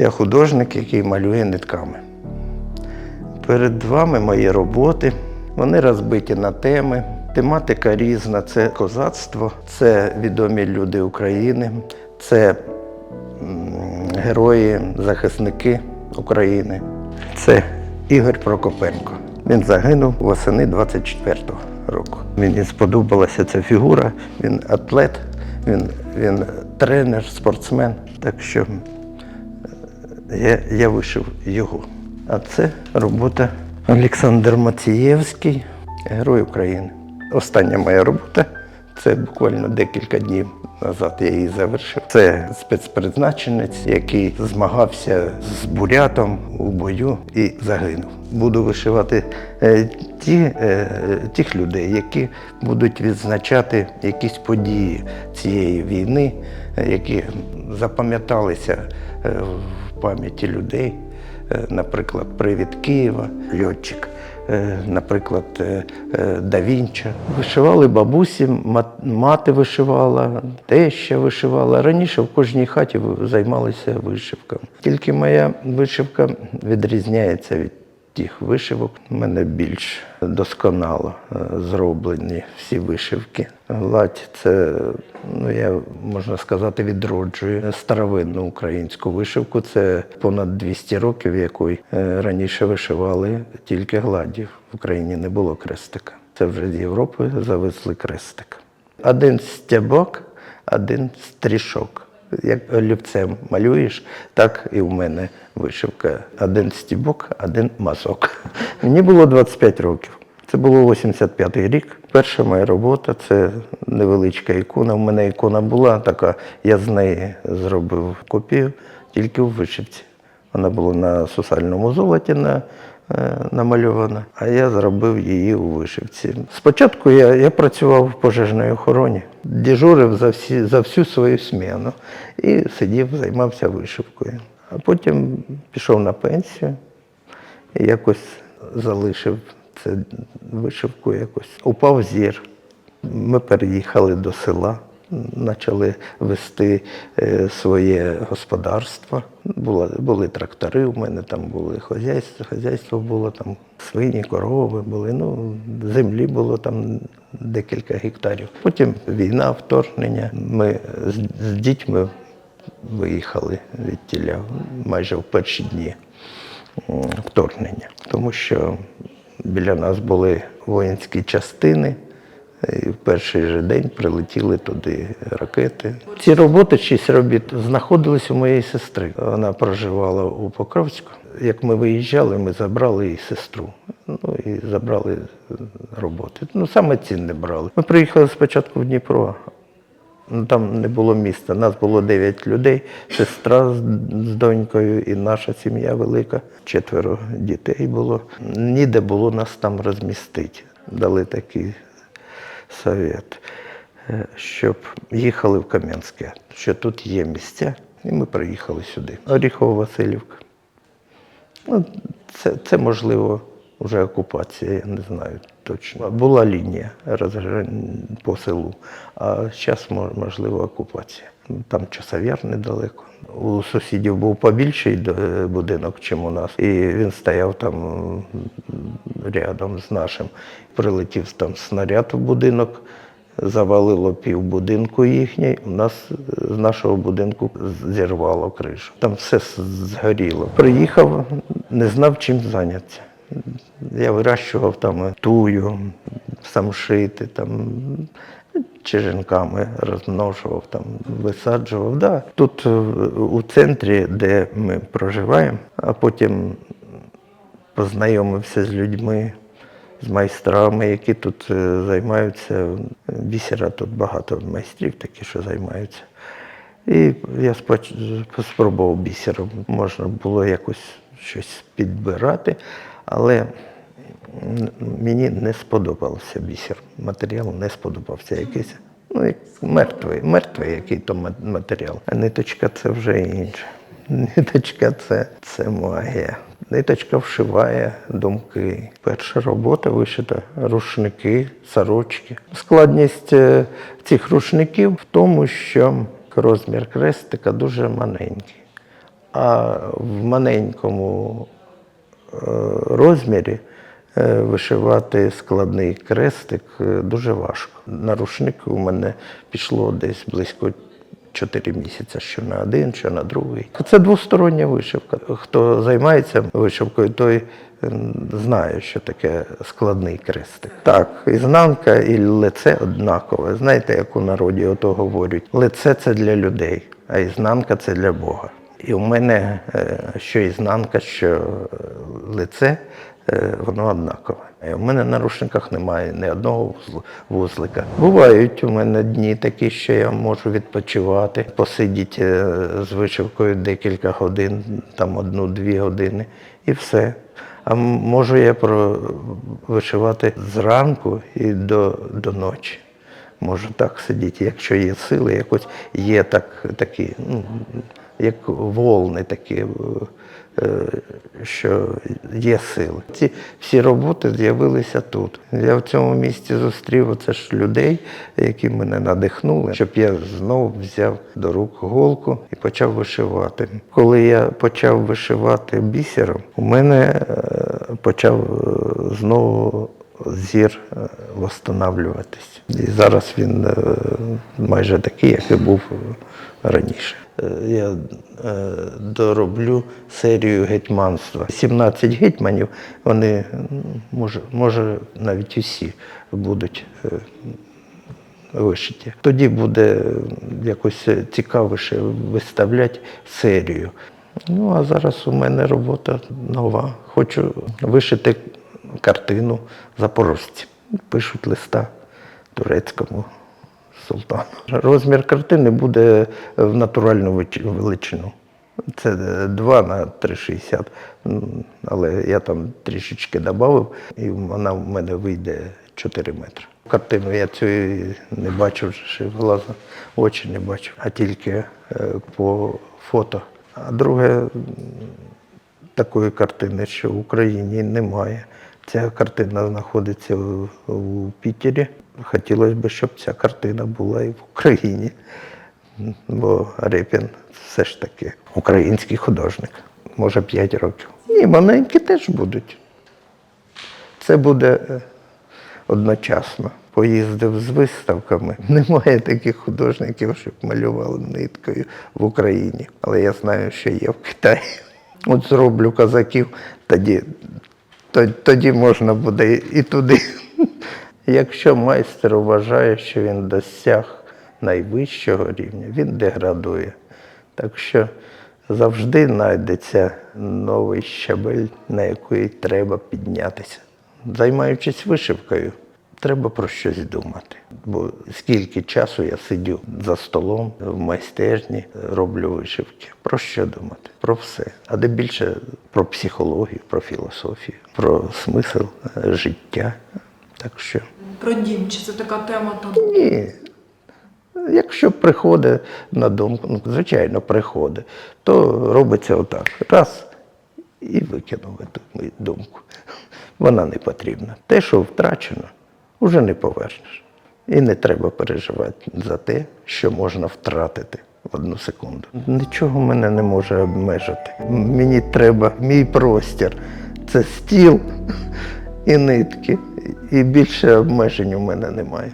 Я художник, який малює нитками. Перед вами мої роботи. Вони розбиті на теми. Тематика різна: це козацтво, це відомі люди України, це герої, захисники України. Це Ігор Прокопенко. Він загинув восени 24-го року. Мені сподобалася ця фігура. Він атлет, він, він тренер, спортсмен. Так що я, я вишив його. А це робота Олександр Мацієвський, Герой України. Остання моя робота. Це буквально декілька днів назад я її завершив. Це спецпризначенець, який змагався з бурятом у бою і загинув. Буду вишивати е, ті, е, тих людей, які будуть відзначати якісь події цієї війни, е, які запам'яталися в пам'яті людей. Е, Наприклад, Привід Києва, льотчик, е, наприклад, е, е, Да Вінча. Вишивали бабусі, мати вишивала, теща вишивала. Раніше в кожній хаті займалися вишивками. Тільки моя вишивка відрізняється від тих вишивок. У мене більш досконало е, зроблені всі вишивки. Гладь це, ну я можна сказати, відроджує старовинну українську вишивку. Це понад 200 років, якої е, раніше вишивали тільки гладі. В Україні не було крестика. Це вже з Європи завезли крестик. Один стябок, один стрішок. Як олівцем малюєш, так і в мене вишивка. Один стібок, один мазок. Мені було 25 років. Це було 85-й рік. Перша моя робота це невеличка ікона. У мене ікона була така, я з неї зробив копію тільки в вишивці. Вона була на сусальному золоті на, намальована, а я зробив її у вишивці. Спочатку я, я працював в пожежній охороні, дежурив за, всі, за всю свою сміну і сидів, займався вишивкою. А потім пішов на пенсію і якось залишив це вишивку якось. Упав зір. Ми переїхали до села, почали вести е, своє господарство. Була, були трактори, у мене там були хазяйство, хазяйство було там свині, корови були. Ну, землі було там декілька гектарів. Потім війна, вторгнення. Ми з, з дітьми виїхали від тіля майже в перші дні вторгнення, тому що біля нас були воїнські частини. І в перший же день прилетіли туди ракети. Ці роботи, шість робіт, знаходились у моєї сестри. Вона проживала у Покровську. Як ми виїжджали, ми забрали її сестру. Ну і забрали роботи. Ну, саме цінне брали. Ми приїхали спочатку в Дніпро, Ну, там не було міста. Нас було 9 людей, сестра з, донькою і наша сім'я велика. Четверо дітей було. Ніде було нас там розмістити. Дали такий совет, е, щоб їхали в Кам'янське, що тут є місця. І ми приїхали сюди. Оріхова Васильівка. Ну, це, це можливо вже окупація, я не знаю точно. Була лінія по селу, а зараз можливо окупація. Там часов'яр недалеко. У сусідів був побільший будинок, чим у нас, і він стояв там рядом з нашим. Прилетів там снаряд в будинок, завалило пів будинку їхній. У нас е, з нашого будинку зірвало кришу. Там все згоріло. Приїхав, не знав чим зайнятися. Я вирощував там тую, самшити, там черенками розмножував, там висаджував. Да. Тут е, у центрі, де ми проживаємо, а потім познайомився з людьми, з майстрами, які тут е, займаються. Бісера тут багато майстрів такі, що займаються. І я спробував бісером. Можна було якось щось підбирати, але мені не сподобався бісер. Матеріал не сподобався якийсь. Ну, як мертвий, мертвий який то матеріал. А ниточка це вже інше. Ниточка це, це магія. Ниточка вшиває думки. Перша робота вишита рушники, сорочки. Складність е, цих рушників в тому, що розмір крестика дуже маленький. А в маленькому розмірі е, вишивати складний крестик е, дуже важко. На рушник у мене пішло десь близько 4 місяці, що на один, що на другий. Це двостороння вишивка. Хто займається вишивкою, той знає, що таке складний крестик. Так, ізнанка і лице однакове. Знаєте, як у народі ото говорять, лице це для людей, а ізнанка це для Бога. І у мене е, що ізнанка, що е, лице, е, воно однакове. У мене на рушниках немає ні одного вузлика. Бувають у мене дні такі, що я можу відпочивати, посидіти е, з вишивкою декілька годин, там одну-дві години, і все. А можу я вишивати зранку і до, до ночі. Можу так сидіти, якщо є сили, якось є так, такі, ну, як волни такі, е, що є сили. Ці всі роботи з'явилися тут. Я в цьому місці зустрів оце ж людей, які мене надихнули, щоб я знову взяв до рук голку і почав вишивати. Коли я почав вишивати бісером, у мене е, почав е, знову зір восстанавлюватись. І зараз він майже такий, як і був раніше. Е, Я е, дороблю серію гетьманства. 17 гетьманів, вони, може, може навіть усі будуть е, вишиті. Тоді буде якось цікавіше виставляти серію. Ну, а зараз у мене робота нова. Хочу вишити картину запорожці. Пишуть листа турецькому султану. Розмір картини буде в натуральну величину. Це 2 на 3,60. Але я там трішечки додав, і вона в мене вийде 4 метри. Картину я цю не бачив, ще в глаза, очі не бачив, а тільки е, по фото. А друге, такої картини, що в Україні немає. Ця картина знаходиться у Пітері. Хотілося б, щоб ця картина була і в Україні. Бо Репін все ж таки український художник. Може 5 років. Ні, маленькі теж будуть. Це буде е, одночасно. Поїздив з виставками. Немає таких художників, щоб малювали ниткою в Україні. Але я знаю, що є в Китаї. От зроблю козаків, тоді, тоді можна буде і туди. Якщо майстер вважає, що він досяг найвищого рівня, він деградує. Так що завжди знайдеться новий щабель, на який треба піднятися. Займаючись вишивкою, треба про щось думати. Бо скільки часу я сидю за столом в майстерні, роблю вишивки. Про що думати? Про все. А де більше про психологію, про філософію, про смисл життя. Так що. Про дім, чи це така тема там? Ні. Якщо приходить на думку, ну, звичайно, приходить, то робиться отак. Раз і викинув ту думку. Вона не потрібна. Те, що втрачено, вже не повернеш. І не треба переживати за те, що можна втратити в одну секунду. Нічого мене не може обмежити. Мені треба мій простір. Це стіл і нитки. І більше обмежень у мене немає.